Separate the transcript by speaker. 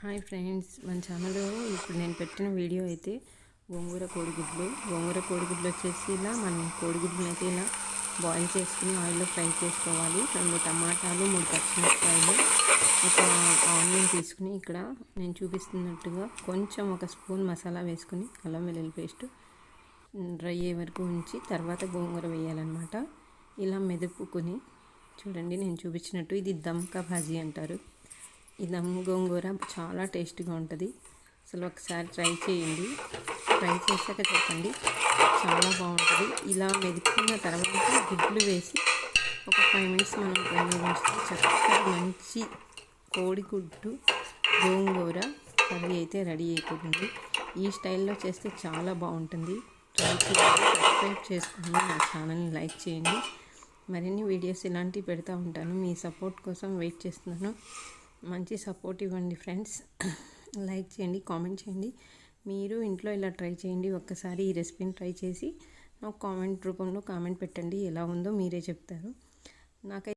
Speaker 1: Hi friends మన ఛానల్లో ఇప్పుడు నేను పెట్టిన వీడియో అయితే గోంగూర కోడిగుడ్లు. గోంగూర కోడిగుడ్లు వచ్చేసి ఇలా మనం కోడిగుడ్లు అయితే ఇలా బాయిల్ చేసుకుని ఆయిల్లో ఫ్రై చేసుకోవాలి. రెండు టమాటాలు మూడు పచ్చిమిరపకాయలు ఒక ఆనియన్ తీసుకుని ఇక్కడ నేను చూపిస్తున్నట్టుగా కొంచెం ఒక స్పూన్ మసాలా వేసుకుని అల్లం వెల్లుల్లి పేస్ట్ డ్రై అయ్యే వరకు ఉంచి తర్వాత గోంగూర వేయాలన్నమాట. ఇలా మెదుపుకుని చూడండి నేను చూపించినట్టు ఇది దమ్కా భాజీ అంటారు. ఈ దమ్ గోంగూర చాలా టేస్టీగా ఉంటుంది. అసలు ఒకసారి ట్రై చేయండి. ట్రై చేశాక చెప్పండి. చాలా బాగుంటుంది. ఇలా మెదుకున్న తర్వాత గుడ్లు వేసి ఒక ఫైవ్ మినిట్స్ మనం ఫ్రైలో చక్కగా మంచి కోడిగుడ్డు గోంగూర కర్రీ అయితే రెడీ అయిపోతుంది. ఈ స్టైల్లో చేస్తే చాలా బాగుంటుంది. ట్రై చేయండి. సబ్స్క్రైబ్ చేసుకోండి నా ఛానల్ని లైక్ చేయండి. మరిన్ని వీడియోస్ ఇలాంటివి పెడతా ఉంటాను. మీ సపోర్ట్ కోసం వెయిట్ చేస్తున్నాను. మంచి సపోర్ట్ ఇవ్వండి ఫ్రెండ్స్. లైక్ చేయండి కామెంట్ చేయండి. మీరు ఇంట్లో ఇలా ట్రై చేయండి ఒక్కసారి ఈ రెసిపీని ట్రై చేసి నాకు కామెంట్ రూపంలో కామెంట్ పెట్టండి ఎలా ఉందో మీరే చెప్తారు. నాకైతే